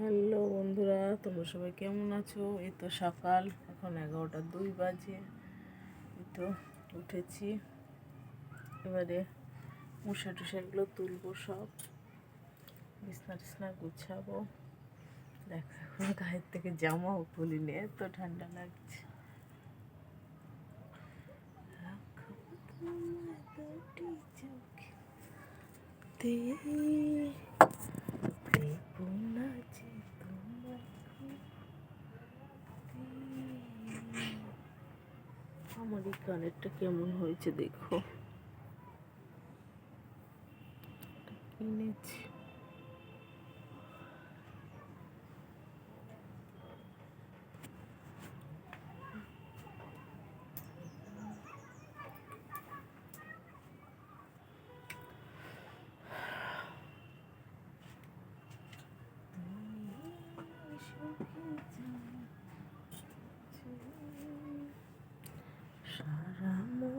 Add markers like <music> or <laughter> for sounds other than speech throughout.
Hello বন্ধুরা, তোমরা সবাই কেমন আছো? এই তো সকাল, এখন এগারোটা দুই বাজে। এই তো উঠেছি। এবারে মশা টুসাগুলো তুলবো সব। বিছনা টিছনা গুছাবো। দেখো এখন গায়ের থেকে জামাও খুলিনি, এত ঠান্ডা লাগছে। চোখে তে দেবো না যে তোমায় খুঁজতে। আমার এই কানেরটা কেমন হয়েছে দেখো। কিনেছি। Sợ 魔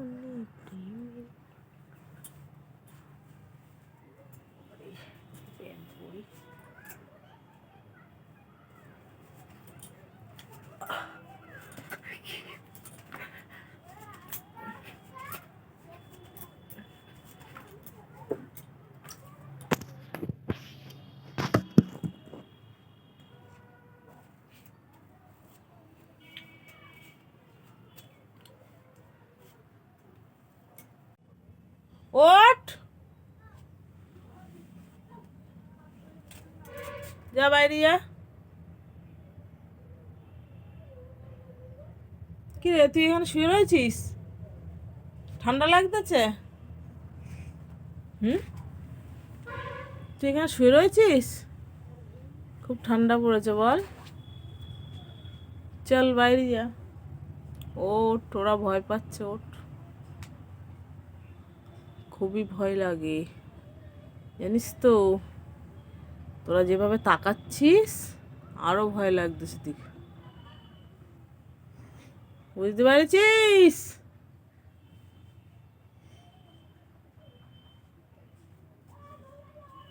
যা বাইরে যা কি রে তুই এখানে শুয়ে রয়েছিস? ঠান্ডা লাগতেছে? হুম? তুই এখানে শুয়ে রয়েছিস? খুব ঠান্ডা পড়েছে, বল। চল বাইরে যা ওঠ, ওরা ভয় পাচ্ছে, ওঠ। খুবই ভয় লাগে। জানিস তো তোরা যেভাবে তাকাচ্ছিস, আরও ভয় লাগতেছে দিক বুঝতে পেরেছিস?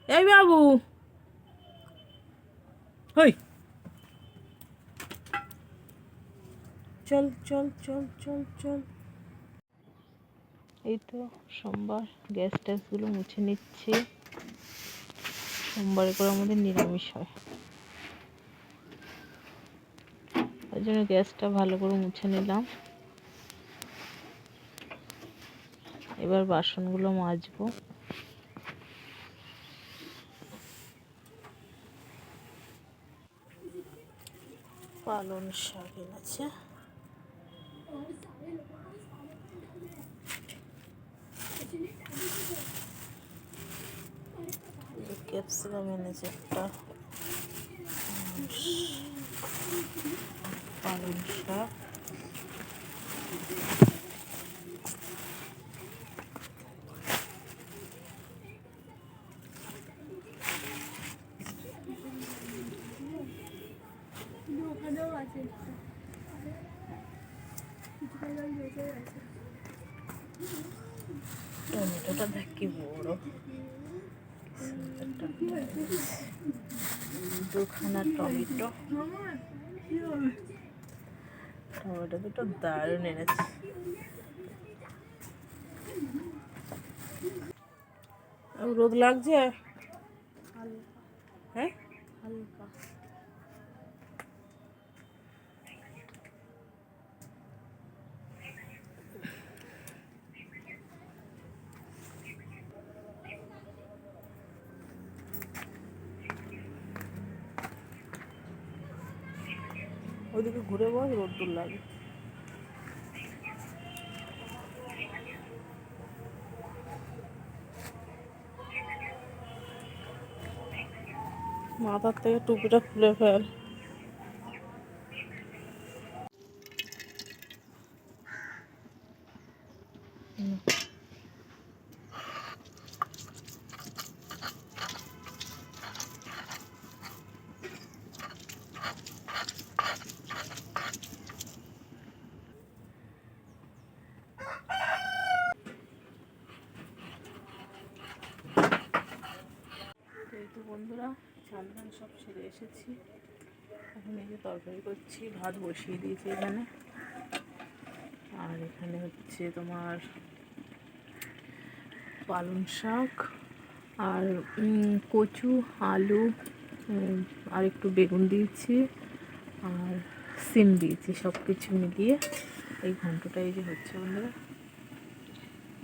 এই বাবু। হই। চল চল চল চল চল। এই তো সোমবার গ্যাস ট্যাসগুলো মুছে নিচ্ছি। সোমবারে করে আমাদের নিরামিষ হয়। ওই জন্য গ্যাসটা ভালো করে মুছে নিলাম। এবার বাসনগুলো মাজবো। পালন শাক এনেছে। ক্যাপসিকাম এনেছে একটা। পালং শাক। টমেটোটা দেখ কি বড়। দুখানা টমেটো। টমেটো দুটো দারুণ এনেছে। রোদ লাগছে হ্যাঁ হালকা ওইদিকে ঘুরে বস রোদ্দুর লাগে। মাথার থেকে টুপিটা খুলে ফেল। এই তো বন্ধুরা চা সব সেরে এসেছি। এখন এই যে তরকারি করছি, ভাত বসিয়ে দিয়েছি এখানে। আর এখানে হচ্ছে তোমার পালং শাক আর কচু, আলু আর একটু বেগুন দিয়েছি আর সিম দিয়েছি সব কিছু মিলিয়ে। এই ঘন্টটা এই যে হচ্ছে বন্ধুরা।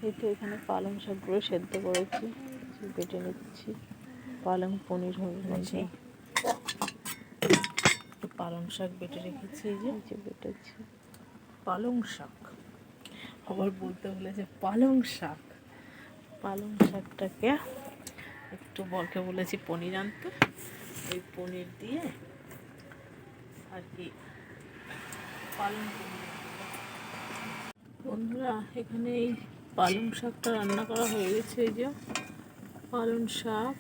এই তো এখানে পালং শাকগুলো সেদ্ধ করেছি, বেটে নিচ্ছি। পালং পনির হয়ে গেছে। পালং শাক বেটে রেখেছি এই যে। যে বেটেছি। পালং শাক। আবার বলতে বলেছে পালং শাক। পালং শাকটাকে একটু বরকে বলেছি পনির আনতে। ওই পনির দিয়ে আর কি পালং পনির বন্ধুরা এখানে এই পালং শাকটা রান্না করা হয়ে গেছে এই যে। পালং শাক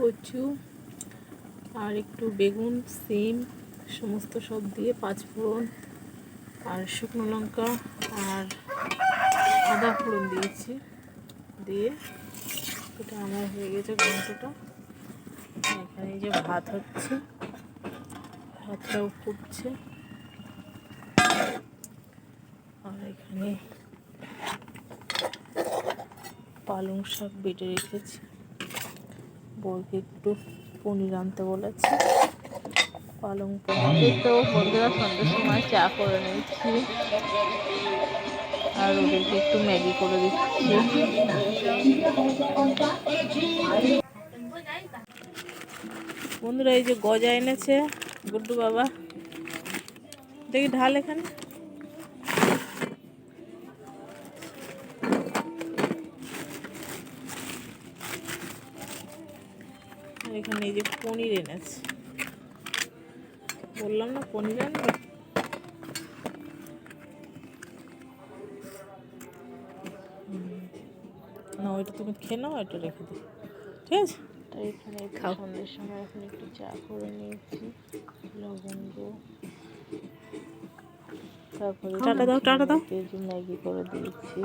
কচু আর একটু বেগুন, সিম, সমস্ত সব দিয়ে পাঁচফোড়ন আর শুকনো লঙ্কা আর আদা ফোড়ন দিয়েছি। দিয়ে এটা আমার হয়ে গেছে ঘন্টটা। এখানে যে ভাত হচ্ছে, ভাতটাও ফুটছে। আর এখানে পালং শাক বেটে রেখেছি। বউকে একটু পনির আনতে বলেছি। পালং পনির তো বন্ধুরা সন্ধ্যের সময় চা করে নিচ্ছি। আর ওদেরকে একটু ম্যাগি করে দিচ্ছি। বন্ধুরা, এই যে গজা এনেছে, গুড্ডু বাবা। দেখি ঢাল এখানে। এখানে এই যে পনির এনেছে। বললাম না পনির আনবে? না ওইটা তুমি খেয়ে নাও এটা রেখে দিই। ঠিক আছে? তাই এখানে খাও। সন্ধ্যের সময় এখন একটু চা করে নিয়েছি লবণ লবঙ্গ তারপরে টাটা দাও টাটা দাও। ম্যাগি করে দিয়েছি।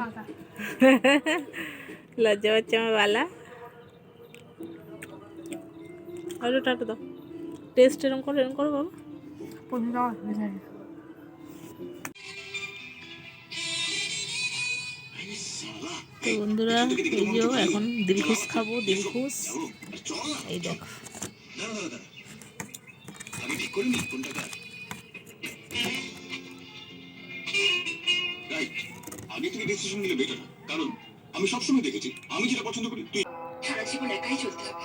<laughs> লজ্জা পাচ্ছে আমার বালা। আর একটু টাটা দাও। টেস্ট এরকম করো এরকম করো বাবা। তো বন্ধুরা এই যে এখন দিলখুশ খাব দিলখুশ এই দেখো। আমি আগে থেকে ডিসিশন নিলে বেটার কারণ আমি সবসময় দেখেছি আমি যেটা পছন্দ করি তুই সারা জীবন একাই চলতে হবে।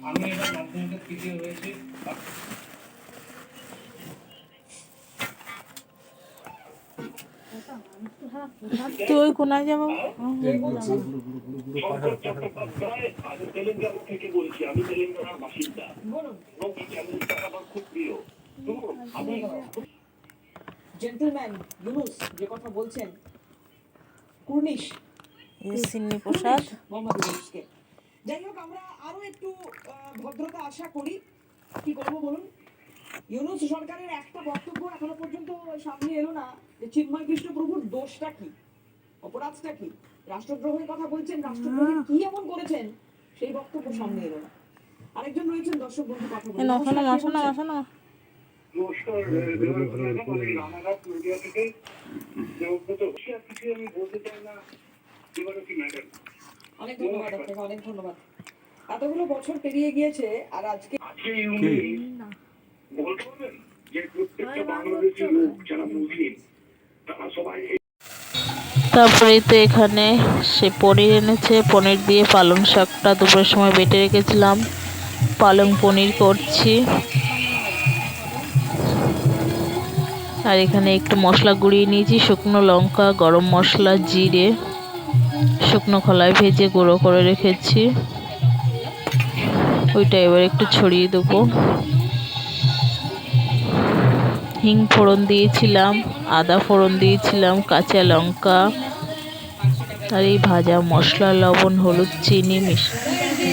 আমি এবার মাধ্যমিকের তৃতীয় হয়েছি তুই কোনায় যাব আমি তেলেঙ্গানা থেকে বলছি আমি তেলেঙ্গানার বাসিন্দা এবং এই চ্যানেলটা আমার খুব প্রিয় আমি জেন্টলম্যান ইউনুস যে কথা বলছেন কুর্নিশ সিন্নি প্রসাদ মোহাম্মদ ইউনুসকে যাই হোক আমরা আরও একটু আহ, ভদ্রতা আশা করি। কি করব বলুন? ইউনুস সরকারের একটা বক্তব্য এখনও পর্যন্ত সামনে এলো না যে চিন্ময় কৃষ্ণ প্রভুর দোষটা কি? অপরাধটা কি রাষ্ট্রদ্রোহের কথা বলছেন রাষ্ট্রদ্রোহী কি এমন করেছেন? সেই বক্তব্য সামনে এলো না। আরেকজন রয়েছেন দর্শক বন্ধু কথা বলুন। নমস্কার রানাঘাট মিডিয়া থেকে। দেবব্রত কিছু আমি বলতে চাই না অনেক ধন্যবাদ আপনাকে অনেক ধন্যবাদ। এতগুলো বছর পেরিয়ে গিয়েছে আর আজকে বলতে পারবেন যে প্রত্যেকটা বাংলাদেশি লোক যারা মুসলিম তারা সবাই তারপরে তো এখানে সে পনির এনেছে। পনির দিয়ে পালং শাকটা দুপুরের সময় বেটে রেখেছিলাম। পালং পনির করছি। আর এখানে একটু মশলা গুঁড়িয়ে নিয়েছি, শুকনো লঙ্কা, গরম মশলা, জিরে, শুকনো খোলায় ভেজে গুঁড়ো করে রেখেছি। ওইটা এবার একটু ছড়িয়ে দেবো। হিং ফোড়ন দিয়েছিলাম, আদা ফোড়ন দিয়েছিলাম, কাঁচা লঙ্কা আর এই ভাজা মশলা, লবণ, হলুদ, চিনি মিশ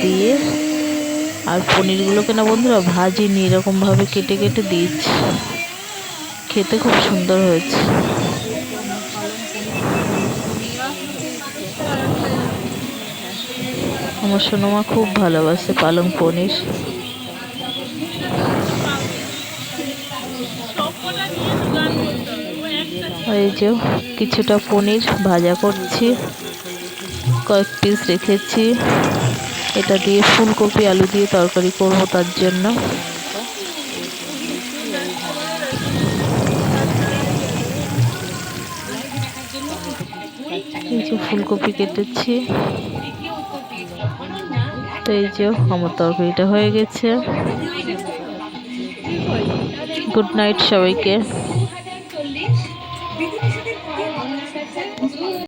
দিয়ে আর পনিরগুলোকে না বন্ধুরা ভাজিনি, এরকমভাবে কেটে কেটে দিয়েছি। খেতে খুব সুন্দর হয়েছে। আমার সোনামা খুব ভালোবাসে পালং পনির। এই যে কিছুটা পনির ভাজা করছি, কয়েক পিস রেখেছি। এটা দিয়ে ফুলকপি, আলু দিয়ে তরকারি করব তার জন্য। যে ফুলকপি কেটেছি। তো এই যে আমার তরকারিটা হয়ে গেছে। গুড নাইট সবাইকে।